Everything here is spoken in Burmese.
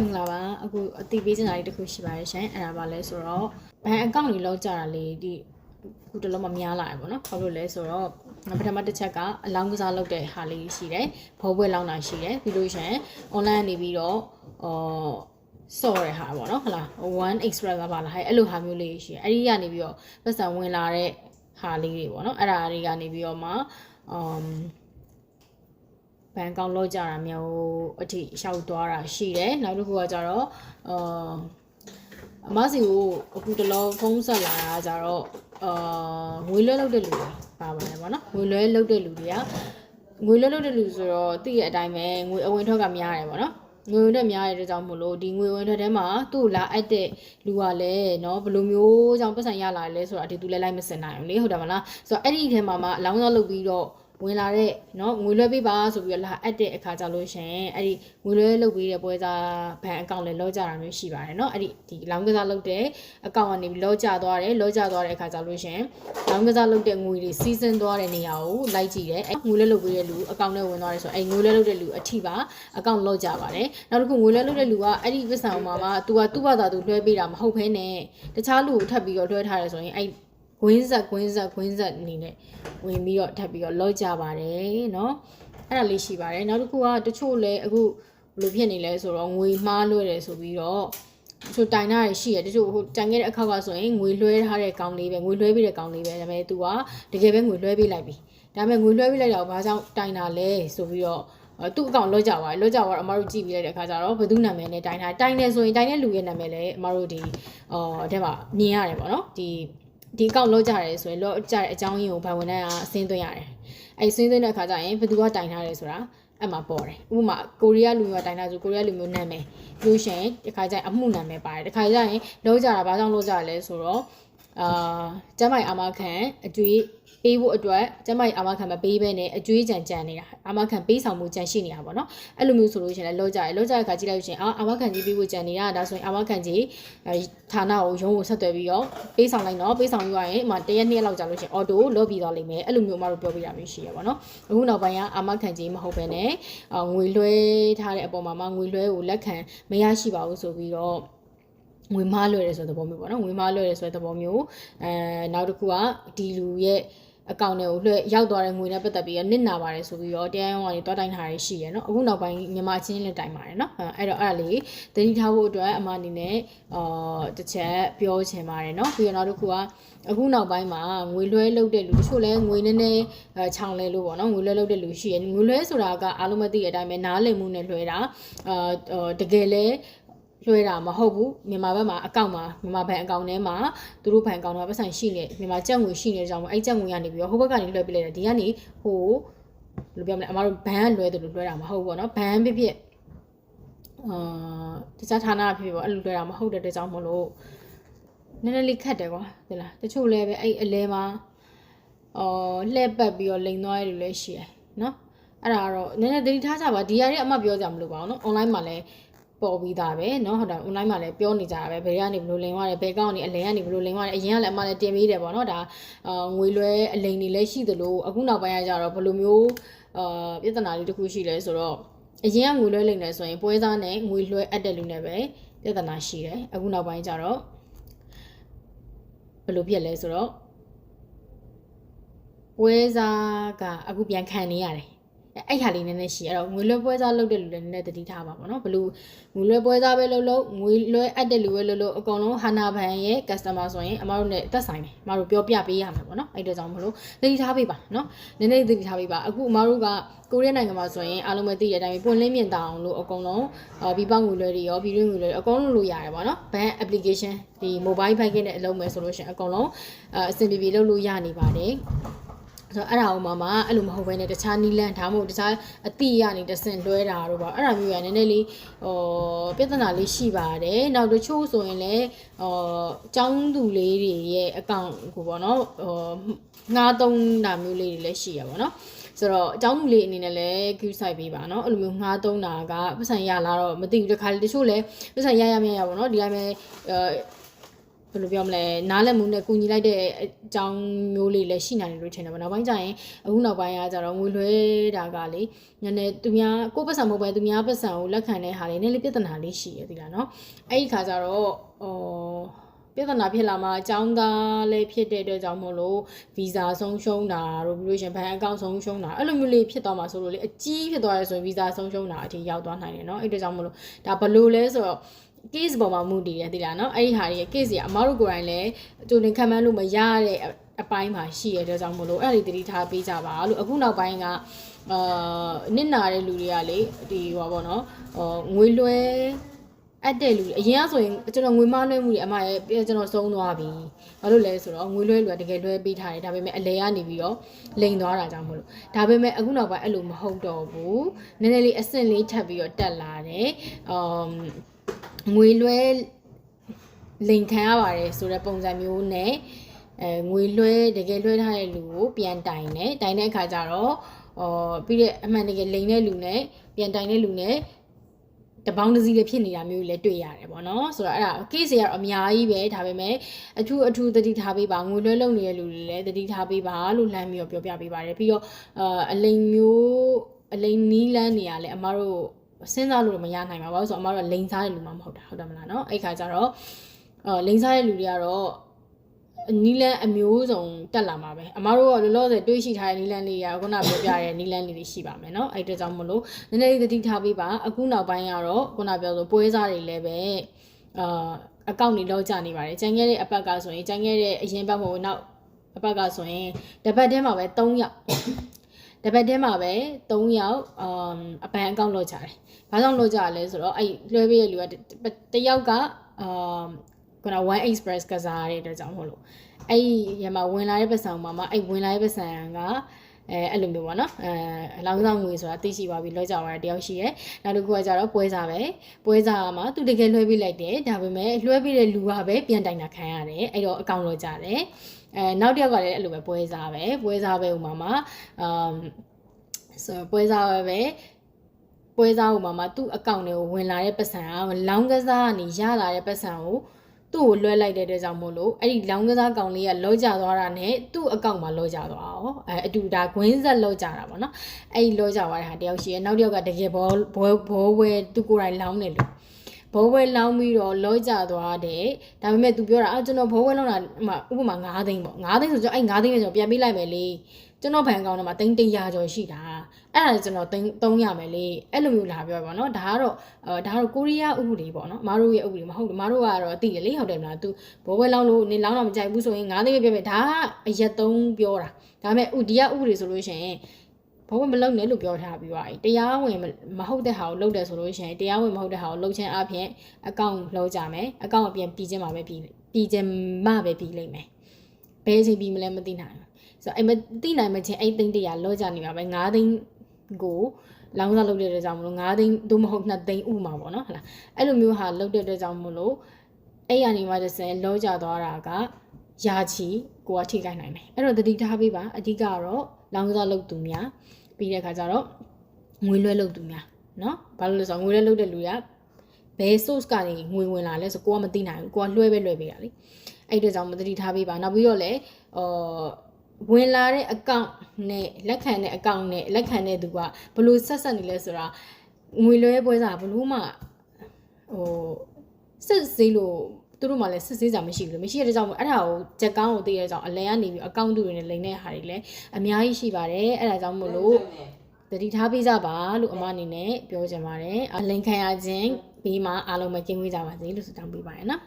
မင်္ဂလာပါအခုအတိပေးချင်တာလေးတစ်ခုရှိပါတယ်ရှင်အဲ့ဒါပါလဲဆိုတော့ဘဏ်အကောင့်တွေလောက်ကြတာလေးဒီအခုတလုံးမများလာရပေါ့နော်ဘာလို့လဲဆိုတော့ပထမတစ်ချက်ကအလောင်းကစားလုပ်တဲ့ဟာလေးရှိတယ်ဘောပွဲလောင်းတာရှိတယ်ပြီးလို့ရှင် online နေပြီးတော့အော်စော့ရဟာပေါ့နော်ဟုတ်လား1 express ကပါလားဟဲ့အဲ့လိုဟာမျိုးလေးရှိတယ်အဲ့ဒီကနေပြီးတော့ပတ်စံဝင်လာတဲ့ဟာလေးတွေပေါ့နော်အဲ့ဒါတွေကနေပြီးတော့မှအမ် ဘန်ကောင်လောက်ကြတာမျိုးအထိရှောက်သွားတာရှိတယ်နောက်တစ်ခုကကြတော့အာအမစီကိုအခုတလောဖုန်းဆက်လာတာကြတော့အာငွေလွှဲလောက်တဲ့လူတွေပါပါတယ်ဗောနော်ငွေလွှဲလောက်တဲ့လူတွေကငွေလွှဲလောက်တဲ့လူဆိုတော့သိရတဲ့အတိုင်းပဲငွေအဝင်ထွက်ကများတယ်ဗောနော်ငွေဝင်ထွက်များတဲ့အတွက်ကြောင့်မို့လို့ဒီငွေဝင်ထွက်ထဲမှာသူ့လာအပ်တဲ့လူကလည်းเนาะဘယ်လိုမျိုးကြောင့်ပတ်စံရလာလဲဆိုတော့ဒီသူလည်းလိုက်မစင်နိုင်ဘူးလေဟုတ်တယ်မလားဆိုတော့အဲ့ဒီထဲမှာမှအလောင်းစားလုပ်ပြီးတော့ ဝင်လာတဲ့เนาะငွေလွှဲပေးပါဆိုပြီးတော့လာအပ်တဲ့အခါကြလို့ရှင်အဲ့ဒီငွေလွှဲလုပ်ပေးတဲ့ပွဲစားဘဏ်အကောင့်လည်းလောကြတာမျိုးရှိပါတယ်เนาะအဲ့ဒီဒီလောင်းကစားလုပ်တဲ့အကောင့်ကနေပြီးလောကြသွားတယ်လောကြသွားတဲ့အခါကြလို့ရှင်လောင်းကစားလုပ်တဲ့ငွေတွေစီးဆင်းသွားတဲ့နေရာကိုလိုက်ကြည့်တယ်အဲ့ငွေလွှဲလုပ်ပေးတဲ့လူအကောင့်နဲ့ဝင်သွားတယ်ဆိုတော့အဲ့ငွေလွှဲလုပ်တဲ့လူအထိပါအကောင့်လောကြပါတယ်နောက်တစ်ခုငွေလွှဲလုပ်တဲ့လူကအဲ့ဒီပစ္စံမှာမှ तू ကသူ့ဘာသာသူလွှဲပေးတာမဟုတ်ဘဲနဲ့တခြားလူကိုထပ်ပြီးတော့လွှဲထားတယ်ဆိုရင်အဲ့ ဝင်းဆက်ဝင်းဆက်ဝင်းဆက်အနေနဲ့ဝင်ပြီးတော့ထပ်ပြီးတော့လောက်ကြပါတယ်เนาะအဲ့ဒါလေးရှိပါတယ်နောက်တစ်ခုကတချို့လဲအခုဘယ်လိုဖြစ်နေလဲဆိုတော့ငွေမှားလွှဲတယ်ဆိုပြီးတော့ချိုတိုင်တာရရှိရတချို့ဟိုတိုင်ခဲ့တဲ့အခောက်ကဆိုရင်ငွေလွှဲထားတဲ့ကောင်လေးပဲငွေလွှဲပေးတဲ့ကောင်လေးပဲဒါပေမဲ့ तू ကတကယ်ပဲငွေလွှဲပေးလိုက်ပြီဒါပေမဲ့ငွေလွှဲပေးလိုက်တော့ဘာကြောင့်တိုင်တာလဲဆိုပြီးတော့သူ့အကောင့်လော့ကြသွားတယ်လော့ကြသွားတော့အမတို့ကြည့်ပြီးလိုက်တဲ့အခါကျတော့ဘယ်သူနာမည်နဲ့တိုင်ထားတိုင်တယ်ဆိုရင်တိုင်တဲ့လူရဲ့နာမည်လည်းအမတို့ဒီအော်အဲ့မှာမြင်ရတယ်ပေါ့နော်ဒီ ဒီအကောင့်လော့ကြတယ်ဆိုရင်လော့ကြတဲ့အကြောင်းရင်းကိုဘိုင်ဝင်တဲ့အဆင်းသွင်းရတယ်အဲ့ဆင်းသွင်းတဲ့အခါကျရင်ဘယ်သူကတိုင်ထားတယ်ဆိုတာအဲ့မှာပေါ်တယ်ဥပမာကိုရီးယားလူမျိုးကတိုင်ထားဆိုကိုရီးယားလူမျိုးနာမည်ပြီးလို့ရှိရင်ဒီခါကျရင်အမှုနာမည်ပါတယ်ဒီခါကျရင်လော့ကြတာဘာကြောင့်လော့ကြရလဲဆိုတော့ အာကျမိုင်အာမခံအကျွေးပေးဖို့အတွက်ကျမကြီးအာမခံမပေးဘဲနဲ့အကျွေးကြံကြံနေတာအာမခံပေးဆောင်မှုကြံရှိနေတာပေါ့နော်အဲ့လိုမျိုးဆိုလို့ရှိရင်လည်းလောကြရလောကြရခါကြည့်လိုက်လို့ရှိရင်အာအာမခံကြီးပေးဖို့ကြံနေတာဒါဆိုရင်အာမခံကြီးဌာနကိုရုံးကိုဆက်သွယ်ပြီးတော့ပေးဆောင်လိုက်တော့ပေးဆောင်ယူရရင်အမတရက်နှစ်လောက်ကြာလို့ရှိရင်အော်တိုလော့ပြီးသွားလိမ့်မယ်အဲ့လိုမျိုးအမတို့ပြောပြရမျိုးရှိရပါတော့အခုနောက်ပိုင်းကအာမခံကြီးမဟုတ်ဘဲနဲ့ငွေလွှဲထားတဲ့အပေါ်မှာမှငွေလွှဲကိုလက်ခံမရရှိပါဘူးဆိုပြီးတော့ ငွေမားလွှဲတယ်ဆိုတဲ့သဘောမျိုးပေါ့နော်ငွေမားလွှဲတယ်ဆိုတဲ့သဘောမျိုးအဲနောက်တစ်ခုကဒီလူရဲ့အကောင့်တွေကိုလွှဲရောက်သွားတဲ့ငွေနဲ့ပတ်သက်ပြီးတော့နစ်နာပါတယ်ဆိုပြီးတော့တရားရုံးကနေတွားတိုင်ထားရရှိရယ်နော်အခုနောက်ပိုင်းမြန်မာချင်းလည်းတိုင်ပါတယ်နော်အဲ့တော့အဲ့ဒါလေးတတိထားဖို့အတွက်အမအနေနဲ့အာတစ်ချက်ပြောချင်ပါတယ်နော်ပြီးတော့နောက်တစ်ခုကအခုနောက်ပိုင်းမှာငွေလွှဲလုပ်တဲ့လူတချို့လဲငွေနည်းနည်းချောင်းလဲလို့ပေါ့နော်ငွေလွှဲလုပ်တဲ့လူရှိရယ်ငွေလွှဲဆိုတာကအားလုံးမသိတဲ့အတိုင်းပဲနားလည်မှုနဲ့လွှဲတာအာတကယ်လဲ လွှဲတာမဟုတ်ဘူးမြန်မာဘက်မှာအကောင့်မှာမြန်မာဘဏ်အကောင့်ထဲမှာသူတို့ဘဏ်အကောင့်ထဲမှာပတ်စံရှိနေမြန်မာကျပ်ငွေရှိနေတဲ့ကြောင့်မို့အဲ့ကျပ်ငွေကနေပြီးတော့ဟိုဘက်ကနေလွှဲပေးလိုက်တယ်ဒီကနေဟိုဘယ်လိုပြောမလဲအမတို့ဘဏ်ကလွှဲတယ်လို့လွှဲတာမဟုတ်ဘူးပေါ့နော်ဘဏ်ဖြစ်ဖြစ်အာတခြားဌာနဖြစ်ဖြစ်ပေါ့အဲ့လိုလွှဲတာမဟုတ်တဲ့အတွက်ကြောင့်မို့လို့နည်းနည်းလေးခက်တယ်ကွာဟုတ်လားတချို့လည်းပဲအဲ့အလဲမှာအော်လှည့်ပတ်ပြီးတော့လိန်သွားရလို့လည်းရှိရယ်နော်အဲ့ဒါကတော့နည်းနည်းသတိထားကြပါဒီရတဲ့အမှပြောကြမလို့ပါဘူးနော် online မှာလည်း ပေါ်ပြီးသားပဲเนาะဟုတ်တယ် online မှာလည်းပြောနေကြတာပဲဘယ်ကနေဘလို့လိန်သွားတယ်ဘယ်ကောက်ကနေအလဲကနေဘလို့လိန်သွားတယ်အရင်ကလည်းအမှလည်းတင်ပေးတယ်ပေါ့เนาะဒါအာငွေလွှဲအလိန်တွေလည်းရှိသလိုအခုနောက်ပိုင်းကကြတော့ဘလို့မျိုးအာပြဿနာလေးတစ်ခုရှိလဲဆိုတော့အရင်ကငွေလွှဲလိန်တယ်ဆိုရင်ပွဲစားနဲ့ငွေလွှဲအပ်တဲ့လူနဲ့ပဲပြဿနာရှိတယ်အခုနောက်ပိုင်းကျတော့ဘလို့ဖြစ်လဲဆိုတော့ပွဲစားကအခုပြန်ခံနေရတယ် အဲ့ဟာလေးနည်းနည်းရှိအဲ့တော့ငွေလွှဲပွဲစားလုပ်တဲ့လူလည်းနည်းနည်းတတိထားပါပေါ့နော်ဘလို့ငွေလွှဲပွဲစားပဲလုပ်လို့ငွေလွှဲအပ်တဲ့လူပဲလုပ်လို့အကုန်လုံးဟာနာဘန်ရဲ့ customer ဆိုရင်အမတို့နဲ့သက်ဆိုင်တယ်အမတို့ပြောပြပေးရမှာပေါ့နော်အဲ့ဒါကြောင့်မလို့တတိထားပေးပါနော်နည်းနည်းတတိထားပေးပါအခုအမတို့ကကိုရီးယားနိုင်ငံမှာဆိုရင်အားလုံးပဲသိတဲ့အတိုင်းပွင့်လင်းမြင့်တောင်လို့အကုန်လုံးဘီပေါငွေလွှဲတွေရောဘီရင်းငွေလွှဲတွေအကုန်လုံးလုပ်ရတယ်ပေါ့နော် bank application ဒီ mobile banking နဲ့အလုပ်မယ်ဆိုလို့ရှိရင်အကုန်လုံးအဆင်ပြေပြေလုပ်လို့ရနေပါတယ် ဆိုတော့အဲ့ဒါအောင်မှမအဲ့လိုမဟုတ်ဘဲနဲ့တခြားနီလန်ဒါမှမဟုတ်တခြားအတိရနေတဆင့်လွှဲတာတို့ပါအဲ့ဒါမျိုးရနည်းနည်းလေးဟောပြဿနာလေးရှိပါတယ်နောက်တချို့ဆိုရင်လည်းဟောចောင်းသူလေးတွေရဲ့အကောင့်ကိုပေါ့နော်ဟောငါးသုံးတာမျိုးလေးတွေလည်းရှိရပါတော့ဆိုတော့အကြောင်းလူလေးအနေနဲ့လည်း queue site ပေးပါเนาะအဲ့လိုမျိုးငှားသုံးတာကပတ်စံရလာတော့မသိဘူးတခါလေတချို့လည်းပတ်စံရရမြရပါเนาะဒီတိုင်းပဲအဲ ဘယ်လိုပြောမလဲနားလက်မှုနဲ့ကူညီလိုက်တဲ့အကြောင်းမျိုးလေးလည်းရှိနိုင်တယ်လို့ထင်တယ်ပေါ့နောက်ပိုင်းကျရင်အခုနောက်ပိုင်းကကျတော့ငွေလွှဲတာကလေနည်းနည်းသူများကိုယ့်ပတ်စံမဟုတ်ပဲသူများပတ်စံကိုလက်ခံတဲ့ဟာလေးနည်းလေးပြဿနာလေးရှိရသေးလားနော်အဲ့ဒီခါကျတော့ဟောပြဿနာဖြစ်လာမှအကြောင်းသားလေးဖြစ်တဲ့အတွက်ကြောင့်မို့လို့ဗီဇာဆုံးရှုံးတာတို့ပြီးလို့ရှရင်ဘဏ်အကောင့်ဆုံးရှုံးတာအဲ့လိုမျိုးလေးဖြစ်သွားမှာဆိုလို့လေအကြီးဖြစ်သွားရဆိုရင်ဗီဇာဆုံးရှုံးတာအထိရောက်သွားနိုင်တယ်เนาะအဲ့အတွက်ကြောင့်မို့လို့ဒါဘလို့လဲဆိုတော့ case ပေါ်မှာမူတည်တယ်သိလားနော်အဲ့ဒီဟာတွေ case တွေအမတို့ကိုယ်တိုင်လည်းအကျိုးနေခံမှန်းလို့မရတဲ့အပိုင်းမှာရှိရတဲ့ကြောင့်မလို့အဲ့ဒီတတိထားပေးကြပါလို့အခုနောက်ပိုင်းကအာနစ်နာတဲ့လူတွေကလေဒီဟောပါတော့ဟောငွေလွှဲအပ်တဲ့လူအရင်ကဆိုရင်ကျွန်တော်ငွေမလွှဲမှုတွေအမရဲ့ကျွန်တော်ဆုံးသွားပြီဘာလို့လဲဆိုတော့ငွေလွှဲလူကတကယ်လွှဲပေးထားတယ်ဒါပေမဲ့အလဲကနေပြီးတော့လိန်သွားတာကြောင့်မလို့ဒါပေမဲ့အခုနောက်ပိုင်းအဲ့လိုမဟုတ်တော့ဘူးနည်းနည်းလေးအဆင့်လေးထပ်ပြီးတော့တက်လာတယ်အမ် ငွေလွှဲလိန်ခံရပါတယ်ဆိုတဲ့ပုံစံမျိုးနဲ့အဲငွေလွှဲတကယ်လွှဲထားတဲ့လူကိုပြန်တိုင်တယ်တိုင်တဲ့အခါကျတော့အော်ပြီးတဲ့အမှန်တကယ်လိန်တဲ့လူနဲ့ပြန်တိုင်တဲ့လူနဲ့တပေါင်းတစ်စီးလေးဖြစ်နေတာမျိုးလည်းတွေ့ရတယ်ပေါ့နော်ဆိုတော့အဲ့ဒါ case တွေကတော့အများကြီးပဲဒါပေမဲ့အထူးအထူးသတိထားပေးပါငွေလွှဲလုံနေတဲ့လူတွေလည်းသတိထားပေးပါလို့လှမ်းပြီးတော့ပြောပြပေးပါတယ်ပြီးတော့အာအလိန်မျိုးအလိန်နီးလန်းနေရလဲအမတို့ စဉ်းစားလို့မရနိုင်ပါဘူးဆိုတော့အမတို့ကလိန်စားတဲ့လူမှမဟုတ်တာဟုတ်တယ်မလားနော်အဲ့ခါကျတော့အာလိန်စားတဲ့လူတွေကတော့နီလန်းအမျိုးစုံတက်လာမှာပဲအမားတို့ကလောလောဆယ်တွေးရှိထားတဲ့နီလန်းလေးရခုနပြောပြတဲ့နီလန်းလေးတွေရှိပါမယ်เนาะအဲ့အတွက်ကြောင့်မလို့နည်းနည်းလေးသတိထားပေးပါအခုနောက်ပိုင်းကတော့ခုနပြောဆိုပွဲစားတွေလည်းပဲအာအကောင့်တွေလောက်ကျနေပါတယ်ကျန်ခဲ့တဲ့အပတ်ကဆိုရင်ကျန်ခဲ့တဲ့အရင်ပတ်မဟုတ်နောက်အပတ်ကဆိုရင်တပတ်ထဲမှာပဲ3ယောက် တပတ်ထဲမှာပဲ3ယောက်အမ်အပန်အကောင့်လောက်ကြတယ်ဘာကြောင့်လောက်ကြလဲဆိုတော့အဲ့လွှဲပေးတဲ့လူကတယောက်ကအာခုန1 express ကစားရတဲ့အတွက်ကြောင့်မဟုတ်လို့အဲ့ဒီရမှာဝင်လာတဲ့ပတ်စံမှာမှအဲ့ဝင်လာတဲ့ပတ်စံက အဲအဲ့လိုမျိုးပေါ့နော်အဲအလောင်းဆောင်ငွေဆိုတာသိရှိပါပြီလွှဲကြပါတယောက်ရှိရဲနောက်တစ်ခုကကြတော့ပွဲစားပဲပွဲစားမှာသူတကယ်လွှဲပေးလိုက်တယ်ဒါပေမဲ့လွှဲပေးတဲ့လူကပဲပြန်တိုင်တာခံရတယ်အဲ့တော့အကောင့်လွှဲကြတယ်အဲနောက်တစ်ယောက်ကလည်းအဲ့လိုပဲပွဲစားပဲပွဲစားပဲဥမာမှာအမ်ဆိုပွဲစားပဲပဲပွဲစားဥမာမှာသူ့အကောင့်တွေကိုဝင်လာတဲ့ပတ်စံကလောင်းကစားကနေရလာတဲ့ပတ်စံကို သူ့ကိုလွှဲလိုက်တဲ့အတွက်ကြောင့်မို့လို့အဲ့ဒီလောင်းကစားကောင်လေးကလောကြသွားတာနဲ့သူ့အကောင့်မှာလောကြသွားအောင်အဲအတူဒါဂွင်းဆက်လောကြတာပေါ့နော်အဲ့ဒီလောကြသွားတဲ့ဟာတယောက်ရှိရနောက်တစ်ယောက်ကတကယ်ဘောဘောဘောဝဲသူကိုယ်တိုင်လောင်းတယ်လို့ဘောဝဲလောင်းပြီးတော့လောကြသွားတယ်ဒါပေမဲ့ तू ပြောတာအာကျွန်တော်ဘောဝဲလောင်းတာဥပမာ9သိန်းပေါ့9သိန်းဆိုကျွန်တော်အဲ့9သိန်းနဲ့ကျွန်တော်ပြန်ပေးလိုက်မယ်လေ ကျွန်တော်ဘဏ်ကောင်ထဲမှာတိန်း100ကျော်ရှိတာအဲ့ဒါကျွန်တော်တိန်း300မယ်လေအဲ့လိုမျိုးလာပြောပါတော့ဒါကတော့အဲဒါကတော့ကိုရီးယားဥပဒေပေါ့နော်မတို့ရဲ့ဥပဒေမဟုတ်ဘူးမတို့ကတော့သိတယ်လေဟုတ်တယ်မလား तू ဘောဝဲလောင်းလို့နေလောင်းတော့မကြိုက်ဘူးဆိုရင်9သိန်းပဲပြမယ်ဒါကအရက်3ပြောတာဒါပေမဲ့ဥဒီကဥပဒေဆိုလို့ရှိရင်ဘောဝဲမလုံနဲ့လို့ပြောထားပြီးသွားပြီတရားဝင်မဟုတ်တဲ့ဟာကိုလုပ်တယ်ဆိုလို့ရှိရင်တရားဝင်မဟုတ်တဲ့ဟာကိုလုပ်ခြင်းအပြင်အကောင့်လောက်ကြမယ်အကောင့်အပြင်ပြီးခြင်းမှာပဲပြီးပြီးခြင်းမှပဲပြီးလိမ့်မယ်ဘယ်အချိန်ပြီးမလဲမသိနိုင်ဘူး ဆိုတော့အဲ့မသိနိုင်မချင်းအဲ့သိန်းတရာလောကြနေပါပဲ9သိန်းကိုလောင်းစားလုပ်တဲ့အတွက်ကြောင့်မလို့9သိန်းသို့မဟုတ်2သိန်းဥမှာပေါ့နော်ဟလာအဲ့လိုမျိုးဟာလုပ်တဲ့အတွက်ကြောင့်မလို့အဲ့ရနေမှတစ်စင်လောကြသွားတာကယာချီကိုကထိခိုက်နိုင်တယ်အဲ့တော့တတိထားပေးပါအဓိကတော့လောင်းစားလုပ်သူများပြီးတဲ့အခါကျတော့ငွေလွှဲလုပ်သူများနော်ဘာလို့လဲဆိုတော့ငွေလွှဲလုပ်တဲ့လူကဘယ် source ကနေငွေဝင်လာလဲဆိုကိုကမသိနိုင်ဘူးကိုကလွှဲပဲလွှဲပေးတာလေအဲ့အတွက်ကြောင့်မတတိထားပေးပါနောက်ပြီးတော့လည်းအော် ဝင်လာတဲ့အကောင့်နဲ့လက်ခံတဲ့အကောင့်နဲ့လက်ခံတဲ့သူကဘလို့ဆက်ဆက်နေလဲဆိုတာငွေလွှဲပွဲစားဘလို့မှဟိုစစ်စေးလို့သူတို့မှလည်းစစ်ဆေးကြမရှိဘူးမရှိတဲ့ကြောင့်အဲ့ဒါကိုချက်ကောင်းကိုသိရတဲ့ကြောင့်အလဲကနေပြီးအကောင့်တူတွေနဲ့လိမ့်တဲ့ဟာတွေလည်းအများကြီးရှိပါတယ်အဲ့ဒါကြောင့်မို့လို့တတိထားပေးကြပါလို့အမအနေနဲ့ပြောချင်ပါတယ်အလိန်ခံရခြင်းပြီးမှအားလုံးပဲကျင်းဝေးကြပါစေလို့ဆုတောင်းပေးပါရနော်